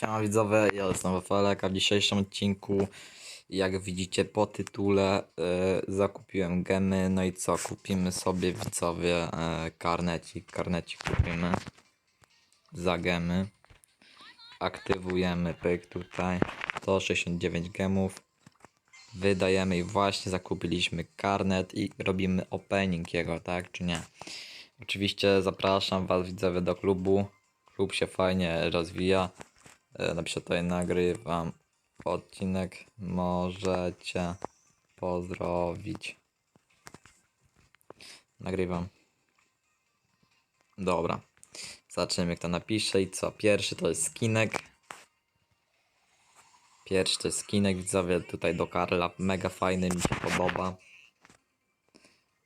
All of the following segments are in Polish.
Siema widzowie, ja jestem Rafaelek, a w dzisiejszym odcinku, jak widzicie po tytule, e, zakupiłem gemy, no i co, kupimy sobie widzowie e, karnecik, karnecik kupimy za gemy, aktywujemy pyk tutaj, 169 gemów, wydajemy i właśnie zakupiliśmy karnet i robimy opening jego, tak czy nie? Oczywiście zapraszam was widzowie do klubu, klub się fajnie rozwija, Napiszę tutaj nagrywam odcinek. Możecie pozdrowić. Nagrywam. Dobra. Zobaczymy kto napisze i co. Pierwszy to jest skinek. Pierwszy to jest skinek, widzowie tutaj do Karla. Mega fajny, mi się podoba.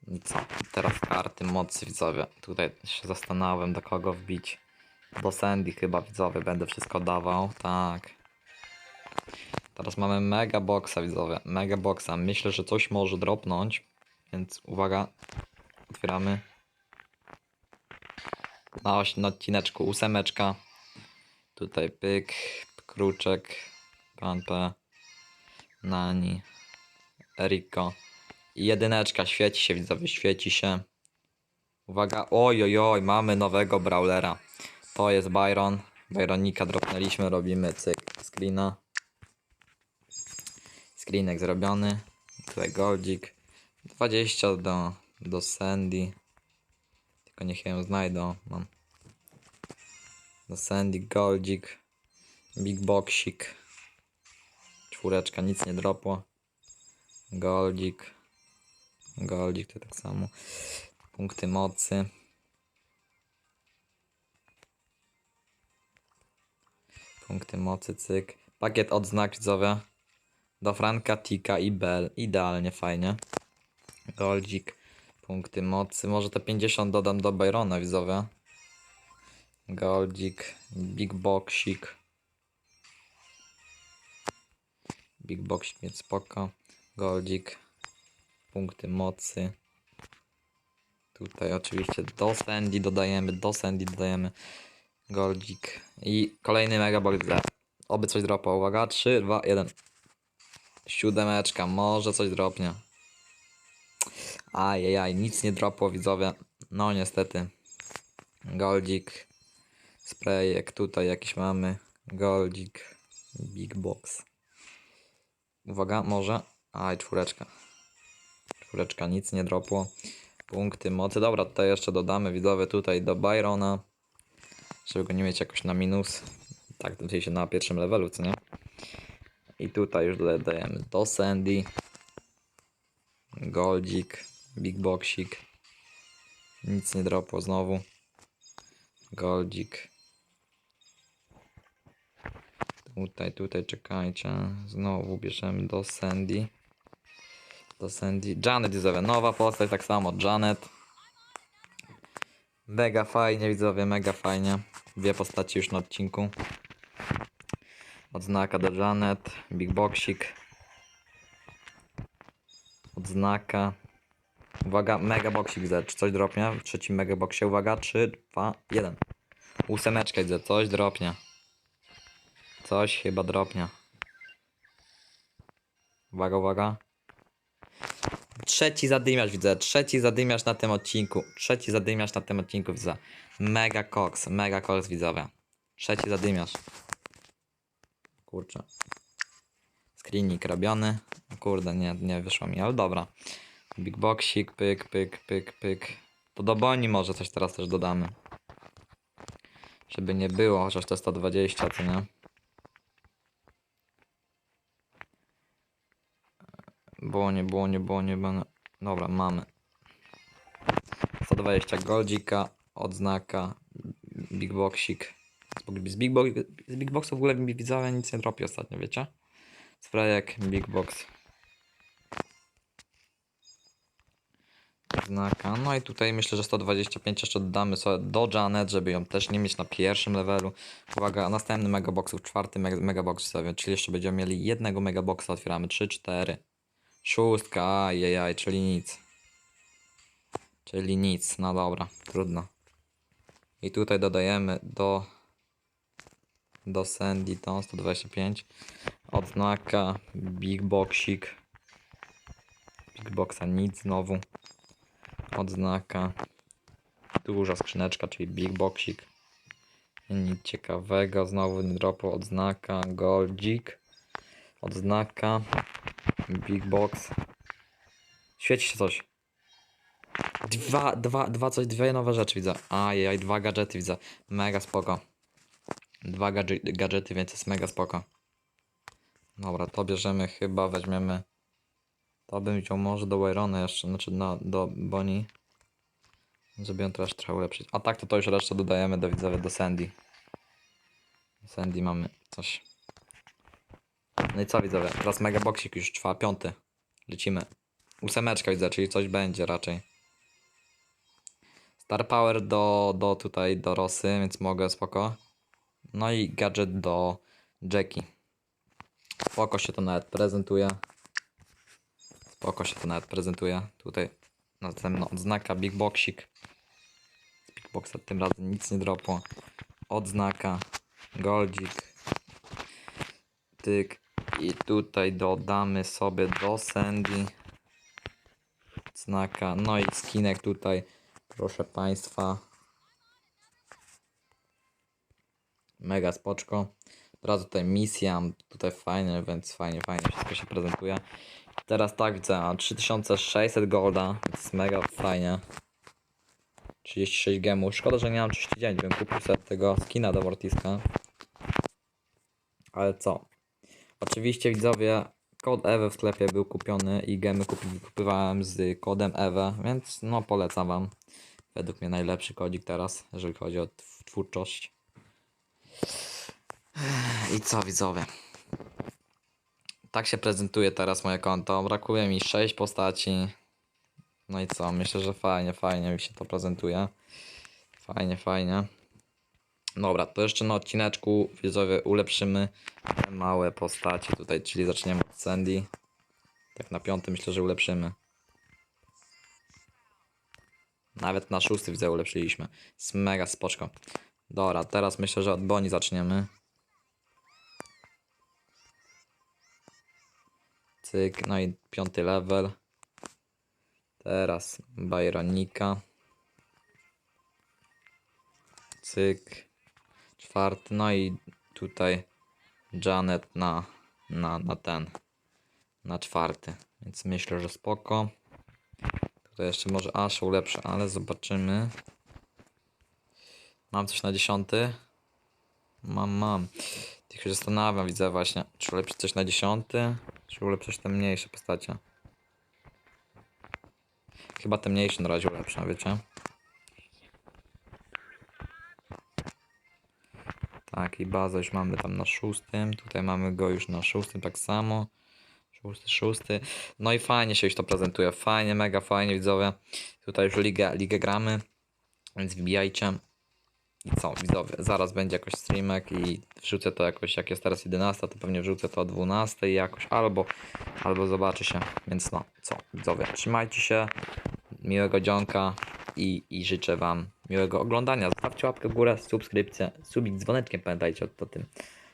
I co? Teraz karty mocy widzowie. Tutaj się zastanawiam do kogo wbić. Do Sandy chyba widzowie będę wszystko dawał. Tak. Teraz mamy mega boxa widzowie. Mega boxa. Myślę, że coś może dropnąć. Więc uwaga. Otwieramy. Na, odcineczku ósemeczka. Tutaj pyk, kruczek, pan Nani, Eriko. Jedyneczka świeci się widzowie, świeci się. Uwaga, oj, oj, oj, mamy nowego brawlera. To jest Byron. Byronika dropnęliśmy, robimy cyk screena. Screenek zrobiony. Tutaj goldzik. 20 do, do Sandy. Tylko niech ją znajdą. Mam. Do Sandy, goldzik. Big boxik. Czwóreczka, nic nie dropło. Goldzik. Goldzik to tak samo. Punkty mocy. Punkty mocy, cyk. Pakiet odznak widzowie. Do Franka, Tika i Bell. Idealnie, fajnie. Goldzik. Punkty mocy. Może te 50 dodam do Byrona widzowie. Goldzik. Big Boxik. Big Boxik, więc spoko. Goldzik. Punkty mocy. Tutaj oczywiście do Sandy dodajemy, do Sandy dodajemy. Goldzik. I kolejny megabox dla. Oby coś dropło. Uwaga, 3, 2, 1. Siódemeczka, może coś dropnie. Ajajaj, nic nie dropło widzowie. No niestety. Goldzik. Sprayek, tutaj jakiś mamy. Goldzik. Big box. Uwaga, może. Aj, czwóreczka. Czwóreczka, nic nie dropło. Punkty mocy. Dobra, tutaj jeszcze dodamy widzowie tutaj do Byrona żeby go nie mieć jakoś na minus. Tak, w sensie na pierwszym levelu, co nie? I tutaj już dodajemy do Sandy, Goldzik, Big Boxik. Nic nie dropło znowu. Goldzik. Tutaj, tutaj czekajcie. Znowu bierzemy do Sandy. Do Sandy. Janet widzowie, nowa postać, tak samo Janet. Mega fajnie widzowie, mega fajnie. Dwie postaci już na odcinku. Odznaka do Janet, Big Boxik. Odznaka. Uwaga, mega boxik widzę. Czy coś dropnie? W trzecim mega boxie. Uwaga, 3, 2, 1. Ósemeczkę widzę, coś dropnie. Coś chyba dropnie. Uwaga, uwaga. Trzeci zadymiarz widzę, trzeci zadymiarz na tym odcinku. Trzeci zadymiarz na tym odcinku widzę. Mega Cox, mega Cox widzowie. Trzeci zadymiarz. Kurczę. Screenik robiony. Kurde, nie, nie wyszło mi, ale dobra. Big boxik, pyk, pyk, pyk, pyk. To do boni może coś teraz też dodamy. Żeby nie było, chociaż to 120, co nie? Błonie, błonie, błonie, błonie. Dobra, mamy. 120 goldzika, odznaka, big boxik. Z big, bo z big boxu w ogóle widzowie nic nie dropi ostatnio, wiecie? Sprayek, big box. Odznaka. No i tutaj myślę, że 125 jeszcze dodamy sobie do Janet, żeby ją też nie mieć na pierwszym levelu. Uwaga, następny megabox, czwarty meg megabox sobie, czyli jeszcze będziemy mieli jednego megaboxa, otwieramy 3, 4. Szóstka, ajajaj, czyli nic. Czyli nic, no dobra, trudno. I tutaj dodajemy do do Sandy to 125. Odznaka Big Boxik. Big Boxa nic znowu. Odznaka duża skrzyneczka, czyli Big Boxik. Nic ciekawego, znowu dropu odznaka Goldzik. Odznaka Big Box. Świeci się coś. Dwa, dwa, dwa coś, dwie nowe rzeczy widzę. Ajaj, dwa gadżety widzę. Mega spoko. Dwa gadże- gadżety, więc jest mega spoko. Dobra, to bierzemy chyba, weźmiemy. To bym wziął może do Wyrona jeszcze, znaczy no, do Bonnie. Żeby ją też trochę ulepszyć. A tak to to już resztę dodajemy do widzowie, do Sandy. Sandy mamy coś. No i co widzowie? Teraz mega boksik już trwa, piąty. Lecimy. Ósemeczka widzę, czyli coś będzie raczej. Star Power do, do tutaj, do Rosy, więc mogę, spoko. No i gadżet do Jackie. Spoko się to nawet prezentuje. Spoko się to nawet prezentuje. Tutaj następna odznaka Big Boxik. Z Big Boxa tym razem nic nie dropło. Odznaka Goldzik. Tyk. I tutaj dodamy sobie do Sandy znaka. No i skinek tutaj, proszę Państwa. Mega spoczko. Teraz tutaj misja, tutaj fajnie, więc fajnie, fajnie wszystko się prezentuje. Teraz tak widzę, a 3600 golda, więc mega fajnie. 36 gemów. Szkoda, że nie mam 39, bym kupił sobie tego skina do Mortiska. Ale co? Oczywiście widzowie, kod EWE w sklepie był kupiony i gemy kupi, z kodem EWE, więc no polecam wam. Według mnie najlepszy kodzik teraz, jeżeli chodzi o tw- twórczość. I co widzowie? Tak się prezentuje teraz moje konto. Brakuje mi 6 postaci. No i co? Myślę, że fajnie, fajnie mi się to prezentuje. Fajnie, fajnie. Dobra, to jeszcze na odcineczku widzowie ulepszymy te małe postacie tutaj, czyli zaczniemy od Sandy. Tak na piątym myślę, że ulepszymy. Nawet na szósty widzę ulepszyliśmy. Jest mega spoczko. Dobra, teraz myślę, że od Boni zaczniemy. Cyk, no i piąty level. Teraz Byronika. Cyk. Czwarty, no i tutaj Janet na, na, na ten, na czwarty. Więc myślę, że spoko. Tutaj jeszcze może aż ulepszę, ale zobaczymy. Mam coś na dziesiąty? Mam, mam. Tylko się zastanawiam, widzę właśnie, czy ulepszyć coś na dziesiąty, czy ulepszyć te mniejsze postacie. Chyba te mniejsze na razie ulepszam, wiecie? Tak, i już mamy tam na szóstym. Tutaj mamy go już na szóstym tak samo. Szósty, szósty. No i fajnie się już to prezentuje. Fajnie, mega fajnie, widzowie. Tutaj już ligę, ligę gramy. Więc wbijajcie. I co, widzowie, zaraz będzie jakoś streamek i wrzucę to jakoś, jak jest teraz 11, to pewnie wrzucę to o 12 jakoś, albo, albo zobaczy się. Więc no, co, widzowie, trzymajcie się, miłego dzionka i, i życzę wam miłego oglądania. Zostawcie łapkę w górę, subskrypcję, subić dzwoneczkiem, pamiętajcie o, tym.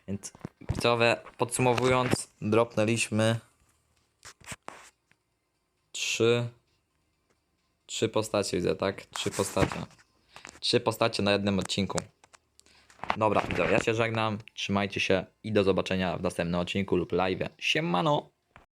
Więc widzowie, podsumowując, dropnęliśmy trzy, trzy postacie, widzę, tak? Trzy postacie. Trzy postacie na jednym odcinku. Dobra, widzowie, ja się żegnam, trzymajcie się i do zobaczenia w następnym odcinku lub live. Siemano!